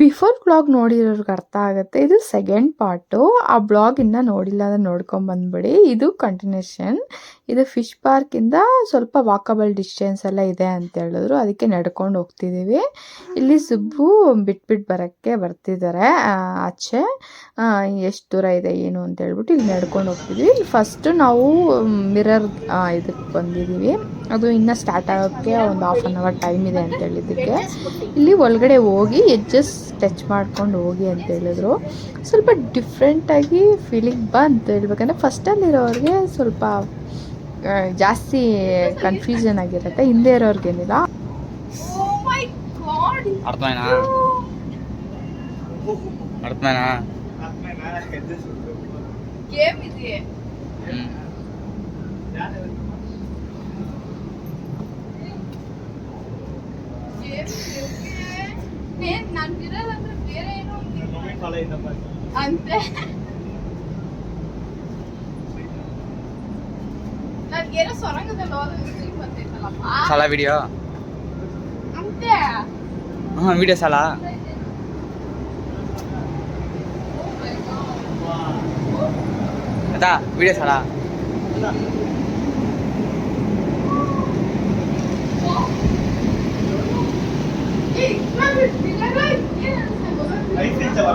Before blog ನೋಡಿರೋರ್ಗೆ ಅರ್ಥ ಆಗುತ್ತೆ. ಇದು ಸೆಕೆಂಡ್ ಪಾರ್ಟು ಆ ಬ್ಲಾಗ್ ಇನ್ನೂ ನೋಡಿಲ್ಲ ಅಂದರೆ ನೋಡ್ಕೊಂಡು ಬಂದ್ಬಿಡಿ. ಇದು ಕಂಟಿನ್ಯೂಷನ್ ಇದು ಫಿಶ್ ಪಾರ್ಕಿಂದ ಸ್ವಲ್ಪ ವಾಕಬಲ್ ಡಿಸ್ಟೆನ್ಸ್ ಎಲ್ಲ ಇದೆ ಅಂತ ಹೇಳಿದ್ರು. ಅದಕ್ಕೆ ನಡ್ಕೊಂಡು ಹೋಗ್ತಿದ್ದೀವಿ ಇಲ್ಲಿ ಸುಬ್ಬು ಬಿಟ್ಬಿಟ್ಟು ಬರೋಕ್ಕೆ ಬರ್ತಿದ್ದಾರೆ ಆಚೆ. ಎಷ್ಟು ದೂರ ಇದೆ, ಏನು ಅಂತ ಹೇಳ್ಬಿಟ್ಟು ಇಲ್ಲಿ ನಡ್ಕೊಂಡು ಹೋಗ್ತಿದ್ವಿ. ಇಲ್ಲಿ ಫಸ್ಟು ನಾವು ಮಿರರ್ ಇದಕ್ಕೆ ಬಂದಿದ್ದೀವಿ ಅದು ಇನ್ನೂ ಸ್ಟಾರ್ಟ್ ಆಗೋಕ್ಕೆ ಒಂದು ಹಾಫ್ ಆನ್ ಅವರ್ ಟೈಮ್ ಇದೆ ಅಂತ ಹೇಳಿದ್ದಕ್ಕೆ. ಇಲ್ಲಿ ಒಳಗಡೆ ಹೋಗಿ ಎಡ್ಜಸ್ ಟಚ್ ಮಾಡ್ಕೊಂಡು ಹೋಗಿ ಅಂತ ಹೇಳಿದ್ರು. ಸ್ವಲ್ಪ ಡಿಫ್ರೆಂಟಾಗಿ ಫೀಲಿಂಗ್ ಬಾ ಅಂತ ಹೇಳ್ಬೇಕಂದ್ರೆ ಫಸ್ಟಲ್ಲಿರೋರಿಗೆ ಸ್ವಲ್ಪ ಜಾಸ್ತಿ ಕನ್ಫ್ಯೂಷನ್ ಆಗಿರುತ್ತೆ. ಹಿಂದೆ ಇರೋರ್ಗೇನಿಲ್ಲ. ಅರ್ಥమైనా ಅಂತೆ ನನ್ಗೇನೋ ಸೊರಂಗದಲ್ಲಿ ಹೋದಾಗ ಫೀಲ್ ಬರ್ತೈತಲ್ಲಪ್ಪ ಸಾಲ ವಿಡಿಯೋ ಅಂತೆ ಹಾಂ ವಿಡಿಯೋ ಸಾಲ ಆಯ್ತಾ ವಿಡಿಯೋ ಸಾಲ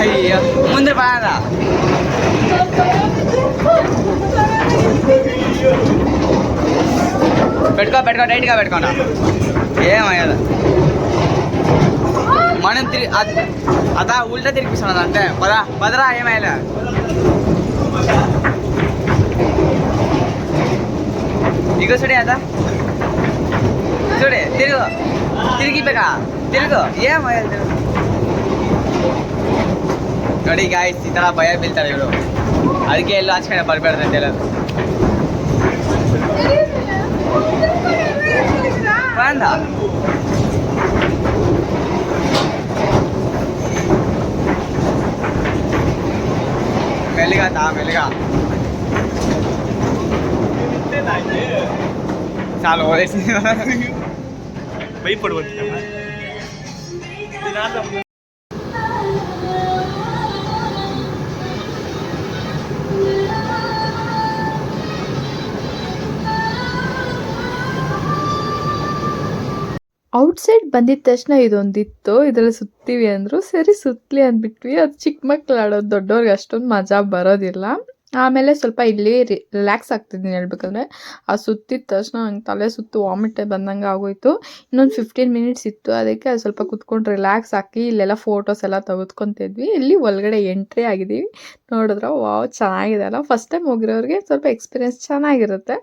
అయ్యో ముందు బాగా పెట్టుకో పెట్టుకో టైట్గా పెట్టుకోండి ఏమయ్యదా మనం తిరిగి అదా ఉల్టా తిరిగిస్తున్నది అంటే పదా పదరా ఏమయ్యలే ఇగో చూడే అదా చూడే తిరుగు తిరిగి ಬೇಕಾ ತಿರುಗು ಏನ್ ಭಯ ತಿರುಗು ನೋಡಿ ಗಾಯ್ಸ್ ಈ ತರ ಭಯ ಬೀಳ್ತಾರೆ ಇವರು ಅದಕ್ಕೆ ಎಲ್ಲೂ ಆಚೆ ಕಡೆ ಬರಬಾರ್ದು ಅಂತ ಹೇಳೋದು ಕಾಲು ಔಟ್ಸೈಡ್ ಬಂದಿದ ತಕ್ಷಣ ಇದೊಂದಿತ್ತು. ಇದ್ರಲ್ಲಿ ಸುತ್ತೀವಿ ಅಂದ್ರು, ಸರಿ ಸುತ್ತಲಿ ಅಂದ್ಬಿಟ್ವಿ. ಅದು ಚಿಕ್ಕ ಮಕ್ಳು ಆಡೋದು ದೊಡ್ಡವ್ರಿಗೆ ಅಷ್ಟೊಂದು ಮಜಾ ಬರೋದಿಲ್ಲ. ಆಮೇಲೆ ಸ್ವಲ್ಪ ಇಲ್ಲಿ ರಿಲ್ಯಾಕ್ಸ್ ಆಗ್ತಿದ್ದೀನಿ ಹೇಳ್ಬೇಕಂದ್ರೆ. ಆ ಸುತ್ತಿದ ತಕ್ಷಣ ನಂಗೆ ತಲೆ ಸುತ್ತು ವಾಮಿಟ್ ಬಂದಂಗೆ ಆಗೋಯ್ತು. ಇನ್ನೊಂದು ಫಿಫ್ಟೀನ್ ಮಿನಿಟ್ಸ್ ಇತ್ತು. ಅದಕ್ಕೆ ಅದು ಸ್ವಲ್ಪ ಕುತ್ಕೊಂಡು ರಿಲ್ಯಾಕ್ಸ್ ಹಾಕಿ ಇಲ್ಲೆಲ್ಲ ಫೋಟೋಸ್ ಎಲ್ಲ ತೆಗೆದುಕೊತಿದ್ವಿ ಇಲ್ಲಿ ಒಳಗಡೆ ಎಂಟ್ರಿ ಆಗಿದ್ದೀವಿ ನೋಡಿದ್ರೆ, ವಾವ್, ಚೆನ್ನಾಗಿದೆ ಅಲ್ಲ? ಫಸ್ಟ್ ಟೈಮ್ ಹೋಗಿರೋರಿಗೆ ಸ್ವಲ್ಪ ಎಕ್ಸ್ಪೀರಿಯನ್ಸ್ ಚೆನ್ನಾಗಿರುತ್ತೆ.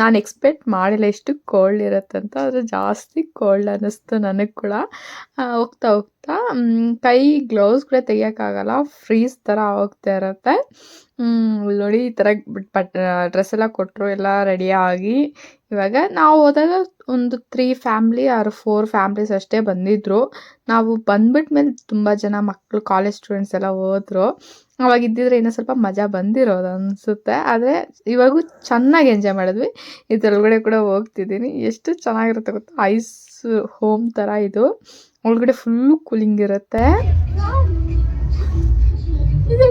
ನಾನು ಎಕ್ಸ್ಪೆಕ್ಟ್ ಮಾಡಿಲ್ಲ ಎಷ್ಟು ಕೋಲ್ಡ್ ಇರುತ್ತೆ ಅಂತ, ಆದರೆ ಜಾಸ್ತಿ ಕೋಲ್ಡ್ ಅನ್ನಿಸ್ತು ನನಗೆ ಕೂಡ. ಹೋಗ್ತಾ ಹೋಗ್ತಾ ಕೈ ಗ್ಲೌಸ್ ಕೂಡ ತೆಗಿಯೋಕ್ಕಾಗಲ್ಲ ಫ್ರೀಸ್ ಥರ ಹೋಗ್ತಾ ಇರುತ್ತೆ. ನೋಡಿ ಈ ಥರ ಬಟ್ ಡ್ರೆಸ್ ಎಲ್ಲ ಕೊಟ್ಟರು ಎಲ್ಲ ರೆಡಿಯಾಗಿ ಇವಾಗ ನಾವು ಹೋದಾಗ ಒಂದು ತ್ರೀ ಫ್ಯಾಮ್ಲಿ ಆರು ಫೋರ್ ಫ್ಯಾಮ್ಲೀಸ್ ಅಷ್ಟೇ ಬಂದಿದ್ದರು ನಾವು ಮೇಲೆ ತುಂಬ ಜನ ಮಕ್ಕಳು ಕಾಲೇಜ್ ಸ್ಟೂಡೆಂಟ್ಸ್ ಎಲ್ಲ ಹೋದರು. ಅವಾಗ ಇದ್ದಿದ್ರೆ ಇನ್ನೂ ಸ್ವಲ್ಪ ಮಜಾ ಬಂದಿರೋದು ಅನಿಸುತ್ತೆ. ಆದರೆ ಇವಾಗೂ ಚೆನ್ನಾಗಿ ಎಂಜಾಯ್ ಮಾಡಿದ್ವಿ. ಇದ್ರೊಳಗಡೆ ಕೂಡ ಹೋಗ್ತಿದ್ದೀನಿ. ಎಷ್ಟು ಚೆನ್ನಾಗಿರುತ್ತೆ ಗೊತ್ತಾ? ಐಸ್ ಹೋಮ್ ಥರ ಇದು. ಒಳಗಡೆ ಫುಲ್ಲು ಕೂಲಿಂಗ್ ಇರುತ್ತೆ. ಇದು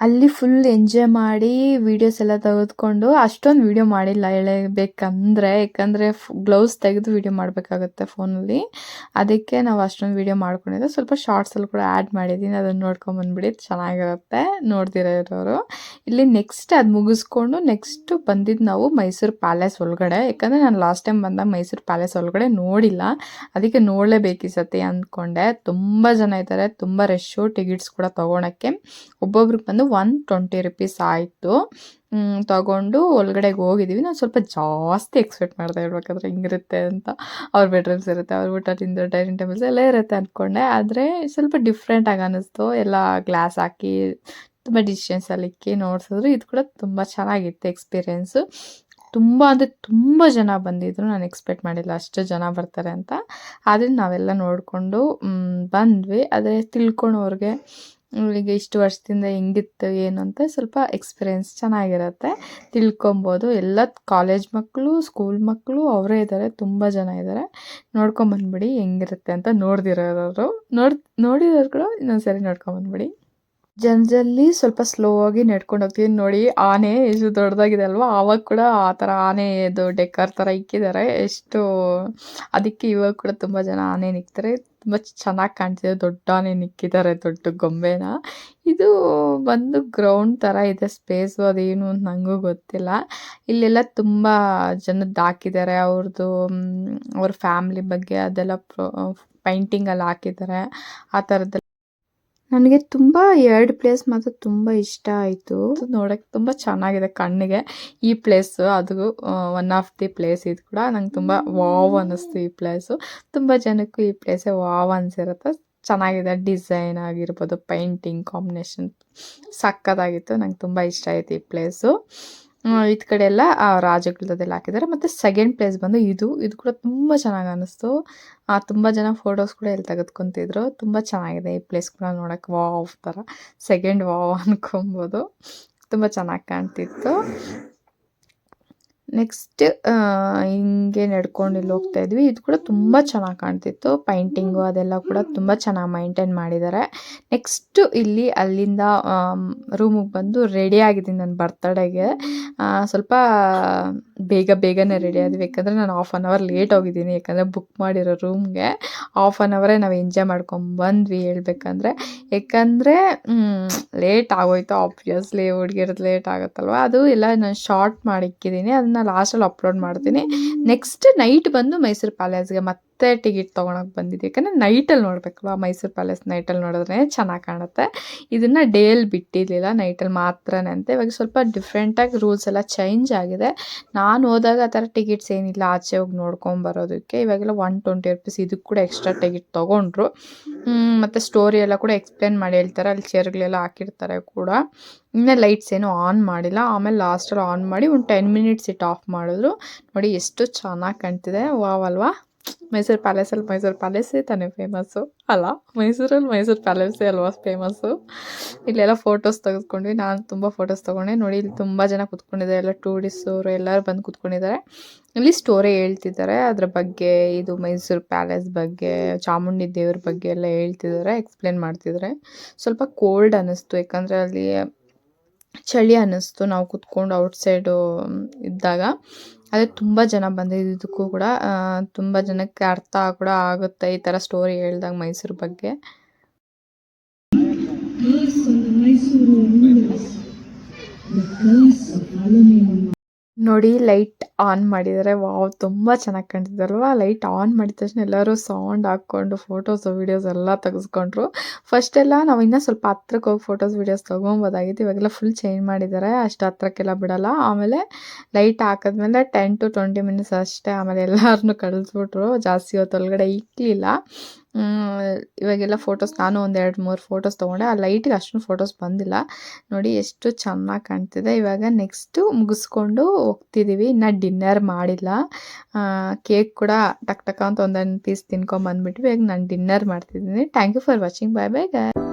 ಅಲ್ಲಿ ಫುಲ್ ಎಂಜಾಯ್ ಮಾಡಿ ವಿಡಿಯೋಸ್ ಎಲ್ಲ ತೆಗೆದುಕೊಂಡು ಅಷ್ಟೊಂದು ವಿಡಿಯೋ ಮಾಡಿಲ್ಲ ಹೇಳಬೇಕಂದ್ರೆ ಯಾಕಂದರೆ ಗ್ಲೌಸ್ ತೆಗೆದು ವಿಡಿಯೋ ಮಾಡಬೇಕಾಗುತ್ತೆ ಫೋನಲ್ಲಿ ಅದಕ್ಕೆ ನಾವು ಅಷ್ಟೊಂದು ವೀಡಿಯೋ ಮಾಡ್ಕೊಂಡಿದ್ದೆ. ಸ್ವಲ್ಪ ಶಾರ್ಟ್ಸಲ್ಲಿ ಕೂಡ ಆ್ಯಡ್ ಮಾಡಿದ್ದೀನಿ. ಅದನ್ನು ನೋಡ್ಕೊಂಬಂದ್ಬಿಡಿ ಚೆನ್ನಾಗಿರುತ್ತೆ. ನೋಡ್ದಿರೋ ಇರೋರು. ಇಲ್ಲಿ ನೆಕ್ಸ್ಟ್ ಅದು ಮುಗಿಸ್ಕೊಂಡು ನೆಕ್ಸ್ಟ್ ಬಂದಿದ್ದು ನಾವು ಮೈಸೂರು ಪ್ಯಾಲೇಸ್ ಒಳಗಡೆ. ಯಾಕಂದರೆ ನಾನು ಲಾಸ್ಟ್ ಟೈಮ್ ಬಂದಾಗ ಮೈಸೂರು ಪ್ಯಾಲೇಸ್ ಒಳಗಡೆ ನೋಡಿಲ್ಲ. ಅದಕ್ಕೆ ನೋಡಲೇಬೇಕು ಈ ಸತಿ ಅಂದ್ಕೊಂಡೆ ತುಂಬ ಜನ ಇದ್ದಾರೆ ತುಂಬ ರಶ್ಶು ಟಿಕೆಟ್ಸ್ ಕೂಡ ತೊಗೊಳಕ್ಕೆ ಒಬ್ಬೊಬ್ರಿಗೆ ಬಂದು ಒನ್ ಟ್ವೆಂಟಿ ರುಪೀಸ್ ಆಯಿತು. ತಗೊಂಡು ಒಳಗಡೆಗೆ ಹೋಗಿದ್ದೀವಿ ನಾನು ಸ್ವಲ್ಪ ಜಾಸ್ತಿ ಎಕ್ಸ್ಪೆಕ್ಟ್ ಮಾಡ್ತಾ ಇರ್ಬೇಕಾದ್ರೆ ಹಿಂಗಿರುತ್ತೆ ಅಂತ. ಅವ್ರ ಬೆಡ್ರೂಮ್ಸ್ ಇರುತ್ತೆ, ಅವ್ರ ಊಟ ತಿಂದು ಡೈನಿಂಗ್ ಟೇಬಲ್ಸ್ ಎಲ್ಲ ಇರುತ್ತೆ ಅಂದ್ಕೊಂಡೆ ಆದರೆ ಸ್ವಲ್ಪ ಡಿಫ್ರೆಂಟಾಗಿ ಅನ್ನಿಸ್ತು ಎಲ್ಲ ಗ್ಲಾಸ್ ಹಾಕಿ ತುಂಬ ಇಕ್ಕಿ ನೋಡ್ಸಿದ್ರು. ಇದು ಕೂಡ ತುಂಬ ಚೆನ್ನಾಗಿತ್ತು ಎಕ್ಸ್ಪೀರಿಯೆನ್ಸು ತುಂಬ ಅಂದರೆ ತುಂಬ ಜನ ಬಂದಿದ್ದರು ನಾನು ಎಕ್ಸ್ಪೆಕ್ಟ್ ಮಾಡಿಲ್ಲ ಅಷ್ಟು ಜನ ಬರ್ತಾರೆ ಅಂತ. ಆದರೆ ನಾವೆಲ್ಲ ನೋಡಿಕೊಂಡು ಬಂದ್ವಿ. ಆದರೆ ತಿಳ್ಕೊಳೋರ್ಗೆ ಈಗ ಇಷ್ಟು ವರ್ಷದಿಂದ ಹೆಂಗಿತ್ತು, ಏನು ಅಂತ ಸ್ವಲ್ಪ ಎಕ್ಸ್ಪೀರಿಯೆನ್ಸ್ ಚೆನ್ನಾಗಿರುತ್ತೆ. ತಿಳ್ಕೊಬೋದು. ಎಲ್ಲ ಕಾಲೇಜ್ ಮಕ್ಕಳು ಸ್ಕೂಲ್ ಮಕ್ಕಳು ಅವರೇ ಇದ್ದಾರೆ ತುಂಬ ಜನ ಇದ್ದಾರೆ ನೋಡ್ಕೊಂಬಂದ್ಬಿಡಿ ಹೆಂಗಿರುತ್ತೆ ಅಂತ ನೋಡ್ದಿರೋರು. ನೋಡಿ, ನೋಡಿರೋರು ಕೂಡ ಇನ್ನೊಂದ್ಸರಿ ನೋಡ್ಕೊಂಬಂದ್ಬಿಡಿ. ಜನರಲ್ಲಿ ಸ್ವಲ್ಪ ಸ್ಲೋ ಆಗಿ ನಡ್ಕೊಂಡು ಹೋಗ್ತೀವಿ. ನೋಡಿ, ಆನೆ ಎಷ್ಟು ದೊಡ್ಡದಾಗಿದೆ ಅಲ್ವಾ? ಆವಾಗ ಕೂಡ ಆ ಥರ ಆನೆದು ಡೆಕ್ಕರ್ ಥರ ಇಕ್ಕಿದ್ದಾರೆ. ಎಷ್ಟು ಅದಕ್ಕೆ ಇವಾಗ ಕೂಡ ತುಂಬ ಜನ ಆನೆ ನಿಕ್ತಾರೆ. ತುಂಬ ಚೆನ್ನಾಗಿ ಕಾಣ್ತಿದೆ. ದೊಡ್ಡ ಆನೆ ನಿಕ್ಕಿದ್ದಾರೆ ದೊಡ್ಡ ಗೊಂಬೆನ. ಇದು ಬಂದು ಗ್ರೌಂಡ್ ಥರ ಇದೆ. ಸ್ಪೇಸು ಅದೇನು ಅಂತ ನನಗೂ ಗೊತ್ತಿಲ್ಲ. ಇಲ್ಲೆಲ್ಲ ತುಂಬ ಜನದ್ದು ಹಾಕಿದ್ದಾರೆ ಅವ್ರದ್ದು ಅವ್ರ ಫ್ಯಾಮ್ಲಿ ಬಗ್ಗೆ ಅದೆಲ್ಲ ಪೈಂಟಿಂಗಲ್ಲಿ ಹಾಕಿದ್ದಾರೆ. ಆ ಥರದ್ದೆಲ್ಲ ನನಗೆ ತುಂಬ ಎರಡು ಪ್ಲೇಸ್ ಮಾತ್ರ ತುಂಬ ಇಷ್ಟ ಆಯಿತು. ನೋಡೋಕ್ಕೆ ತುಂಬ ಚೆನ್ನಾಗಿದೆ ಕಣ್ಣಿಗೆ. ಈ ಪ್ಲೇಸು ಅದು ಒನ್ ಆಫ್ ದಿ ಪ್ಲೇಸ್ ಇದು ಕೂಡ ನಂಗೆ ತುಂಬ ವಾವ್ ಅನ್ನಿಸ್ತು ಈ ಪ್ಲೇಸು ತುಂಬ ಜನಕ್ಕೂ ಈ ಪ್ಲೇಸೇ ವಾವ್ ಅನಿಸಿರುತ್ತೆ. ಚೆನ್ನಾಗಿದೆ ಡಿಸೈನ್ ಆಗಿರ್ಬೋದು ಪೈಂಟಿಂಗ್ ಕಾಂಬಿನೇಷನ್ ಸಕ್ಕತ್ತಾಗಿತ್ತು ನಂಗೆ ತುಂಬ ಇಷ್ಟ ಆಯಿತು ಈ ಪ್ಲೇಸು ಇದು ಕಡೆ ಎಲ್ಲ ರಾಜಗಳದೆಲ್ಲ ಹಾಕಿದ್ದಾರೆ. ಮತ್ತು ಸೆಕೆಂಡ್ ಪ್ಲೇಸ್ ಬಂದು ಇದು ಇದು ಕೂಡ ತುಂಬ ಚೆನ್ನಾಗಿ ಅನ್ನಿಸ್ತು ತುಂಬ ಜನ ಫೋಟೋಸ್ ಕೂಡ ಇಲ್ಲಿ ತೆಗೆದುಕೊಂತಿದ್ರು. ತುಂಬ ಚೆನ್ನಾಗಿದೆ ಈ ಪ್ಲೇಸ್ ಕೂಡ ನೋಡೋಕೆ. ವಾವ್ ಥರ. Second wow ಅನ್ಕೊಬೋದು. ತುಂಬ ಚೆನ್ನಾಗಿ ಕಾಣ್ತಿತ್ತು. ನೆಕ್ಸ್ಟ್ ಹಿಂಗೆ ನಡ್ಕೊಂಡು ಇಲ್ಲಿ ಹೋಗ್ತಾ ಇದ್ವಿ. ಇದು ಕೂಡ ತುಂಬ ಚೆನ್ನಾಗಿ ಕಾಣ್ತಿತ್ತು. ಪೈಂಟಿಂಗು ಅದೆಲ್ಲ ಕೂಡ ತುಂಬ ಚೆನ್ನಾಗಿ ಮೈಂಟೈನ್ ಮಾಡಿದ್ದಾರೆ ನೆಕ್ಸ್ಟು ಇಲ್ಲಿ ಅಲ್ಲಿಂದ ರೂಮಿಗೆ ಬಂದು ರೆಡಿ ಆಗಿದ್ದೀನಿ ನನ್ನ ಬರ್ತಡೇಗೆ ಸ್ವಲ್ಪ ಬೇಗ ಬೇಗನೆ ರೆಡಿ ಆದ್ವಿ. ಯಾಕಂದರೆ ನಾನು ಹಾಫ್ ಆನ್ ಅವರ್ ಲೇಟ್ ಹೋಗಿದ್ದೀನಿ. ಯಾಕಂದರೆ ಬುಕ್ ಮಾಡಿರೋ ರೂಮ್ಗೆ ಹಾಫ್ ಆನ್ ಅವರೇ ನಾವು ಎಂಜಾಯ್ ಮಾಡ್ಕೊಂಡು ಬಂದ್ವಿ ಹೇಳ್ಬೇಕಂದ್ರೆ. ಯಾಕಂದರೆ ಲೇಟ್ ಆಗೋಯ್ತು. ಆಬ್ವಿಯಸ್ಲಿ ಹುಡುಗಿರದು ಲೇಟ್ ಆಗುತ್ತಲ್ವ? ಅದು ಎಲ್ಲ ನಾನು ಶಾರ್ಟ್ ಮಾಡಿಕ್ಕಿದ್ದೀನಿ ಅದನ್ನ ಅದನ್ನ ಲಾಸ್ಟಲ್ಲಿ ಅಪ್ಲೋಡ್ ಮಾಡ್ತೀನಿ. ನೆಕ್ಸ್ಟ್ ನೈಟ್ ಬಂದು ಮೈಸೂರು ಪ್ಯಾಲೇಸ್ಗೆ ಮತ್ತೆ ಟಿಕೆಟ್ ತೊಗೊಳಕ್ಕೆ ಬಂದಿದ್ದೆ. ಯಾಕಂದರೆ ನೈಟಲ್ಲಿ ನೋಡಬೇಕಲ್ವ? ಮೈಸೂರು ಪ್ಯಾಲೇಸ್ ನೈಟಲ್ಲಿ ನೋಡಿದ್ರೆ ಚೆನ್ನಾಗಿ ಕಾಣುತ್ತೆ. ಇದನ್ನು ಡೇಯಲ್ಲಿ ಬಿಟ್ಟಿರಲಿಲ್ಲ ನೈಟಲ್ಲಿ ಮಾತ್ರನೇ ಅಂತ. ಇವಾಗ ಸ್ವಲ್ಪ ಡಿಫ್ರೆಂಟಾಗಿ ರೂಲ್ಸ್ ಎಲ್ಲ ಚೇಂಜ್ ಆಗಿದೆ. ನಾನು ಹೋದಾಗ ಆ ಥರ ಟಿಕೆಟ್ಸ್ ಏನಿಲ್ಲ. ಆಚೆ ಹೋಗಿ ನೋಡ್ಕೊಂಬರೋದಕ್ಕೆ ಇವಾಗೆಲ್ಲ ಒನ್ ಟ್ವೆಂಟಿ ರುಪೀಸ್ ಇದಕ್ಕೆ ಕೂಡ ಎಕ್ಸ್ಟ್ರಾ ಟಿಕೆಟ್ ತೊಗೊಂಡ್ರು. ಮತ್ತು ಸ್ಟೋರಿ ಎಲ್ಲ ಕೂಡ ಎಕ್ಸ್ಪ್ಲೇನ್ ಮಾಡಿ ಹೇಳ್ತಾರೆ. ಅಲ್ಲಿ ಚೇರ್ಗಳೆಲ್ಲ ಹಾಕಿರ್ತಾರೆ ಕೂಡ. ಇನ್ನೂ ಲೈಟ್ಸ್ ಏನೂ ಆನ್ ಮಾಡಿಲ್ಲ. ಆಮೇಲೆ ಲಾಸ್ಟಲ್ಲಿ ಆನ್ ಮಾಡಿ ಒಂದು ಟೆನ್ ಮಿನಿಟ್ಸ್ ಇಟ್ಟು ಆಫ್ ಮಾಡಿದ್ರು. ನೋಡಿ ಎಷ್ಟು ಚೆನ್ನಾಗಿ ಕಾಣ್ತಿದೆ. ವಾವ್ ಅಲ್ವಾ? ಮೈಸೂರು ಪ್ಯಾಲೇಸಲ್ಲಿ ಮೈಸೂರು ಪ್ಯಾಲೇಸೇ ತಾನೇ ಫೇಮಸ್ಸು ಅಲ್ಲ ಮೈಸೂರಲ್ಲಿ ಮೈಸೂರು ಪ್ಯಾಲೇಸೇ ಅಲ್ವಾ ಫೇಮಸ್ಸು ಇಲ್ಲೆಲ್ಲ ಫೋಟೋಸ್ ತೆಗೆದುಕೊಂಡ್ವಿ ನಾನು ತುಂಬ ಫೋಟೋಸ್ ತೊಗೊಂಡೆ ನೋಡಿ ಇಲ್ಲಿ ತುಂಬ ಜನ ಕೂತ್ಕೊಂಡಿದ್ದಾರೆ ಎಲ್ಲ ಟೂರಿಸ್ಟವರು ಎಲ್ಲರೂ ಬಂದು ಕೂತ್ಕೊಂಡಿದ್ದಾರೆ ಇಲ್ಲಿ ಸ್ಟೋರಿ ಹೇಳ್ತಿದ್ದಾರೆ ಅದ್ರ ಬಗ್ಗೆ ಇದು ಮೈಸೂರು ಪ್ಯಾಲೇಸ್ ಬಗ್ಗೆ ಚಾಮುಂಡಿ ದೇವ್ರ ಬಗ್ಗೆ ಎಲ್ಲ ಹೇಳ್ತಿದ್ದಾರೆ ಎಕ್ಸ್ಪ್ಲೇನ್ ಮಾಡ್ತಿದ್ದಾರೆ ಸ್ವಲ್ಪ ಕೋಲ್ಡ್ ಅನ್ನಿಸ್ತು ಯಾಕಂದರೆ ಅಲ್ಲಿ ಚಳಿ ಅನ್ನಿಸ್ತು ನಾವು ಕುತ್ಕೊಂಡು ಔಟ್ಸೈಡು ಇದ್ದಾಗ ಅದೇ ತುಂಬ ಜನ ಬಂದಿದ್ದಕ್ಕೂ ಕೂಡ ತುಂಬ ಜನಕ್ಕೆ ಅರ್ಥ ಕೂಡ ಆಗುತ್ತೆ ಈ ತರ ಸ್ಟೋರಿ ಹೇಳ್ದಾಗ ಮೈಸೂರು ಬಗ್ಗೆ. ನೋಡಿ ಲೈಟ್ ಆನ್ ಮಾಡಿದ್ದಾರೆ ವಾವ್ ತುಂಬ ಚೆನ್ನಾಗಿ ಕಾಣ್ತಿದ್ದಲ್ವಾ ಲೈಟ್ ಆನ್ ಮಾಡಿದ ತಕ್ಷಣ ಎಲ್ಲರೂ ಸೌಂಡ್ ಹಾಕ್ಕೊಂಡು ಫೋಟೋಸ್ ವೀಡಿಯೋಸ್ ಎಲ್ಲ ತೆಗೆಸ್ಕೊಂಡ್ರು. ಫಸ್ಟೆಲ್ಲ ನಾವು ಇನ್ನೂ ಸ್ವಲ್ಪ ಹತ್ರಕ್ಕೆ ಹೋಗಿ ಫೋಟೋಸ್ ವೀಡಿಯೋಸ್ ತೊಗೊಬೋದಾಗಿತ್ತು. ಇವಾಗೆಲ್ಲ ಫುಲ್ ಚೇಂಜ್ ಮಾಡಿದ್ದಾರೆ. ಅಷ್ಟು ಹತ್ರಕ್ಕೆಲ್ಲ ಬಿಡಲ್ಲ. ಆಮೇಲೆ ಲೈಟ್ ಹಾಕಿದ್ಮೇಲೆ ಟೆನ್ ಟು ಟ್ವೆಂಟಿ ಮಿನಿಟ್ಸ್ ಅಷ್ಟೇ ಆಮೇಲೆ ಎಲ್ಲರನ್ನೂ ಕಳಿಸ್ಬಿಟ್ರು. ಜಾಸ್ತಿ ಹೊತ್ತು ಒಳಗಡೆ ಇಕ್ಕಲಿಲ್ಲ ಇವಾಗೆಲ್ಲ ಫೋಟೋಸ್ ನಾನು ಒಂದು ಎರಡು ಮೂರು ಫೋಟೋಸ್ ತೊಗೊಂಡೆ. ಆ ಲೈಟಿಗೆ ಅಷ್ಟೊಂದು ಫೋಟೋಸ್ ಬಂದಿಲ್ಲ. ನೋಡಿ ಎಷ್ಟು ಚೆನ್ನಾಗಿ ಕಾಣ್ತಿದೆ. ಇವಾಗ ನೆಕ್ಸ್ಟು ಮುಗಿಸ್ಕೊಂಡು ಹೋಗ್ತಿದ್ದೀವಿ ಇನ್ನು ಡಿನ್ನರ್ ಮಾಡಿಲ್ಲ. ಕೇಕ್ ಕೂಡ ಟಕ್ ಟಕ್ ಅಂತ ಒಂದೊಂದು ಪೀಸ್ ತಿನ್ಕೊಂಬಂದ್ಬಿಟ್ವಿ ಇವಾಗ ನಾನು ಡಿನ್ನರ್ ಮಾಡ್ತಿದ್ದೀನಿ. Thank you for watching bye bye guy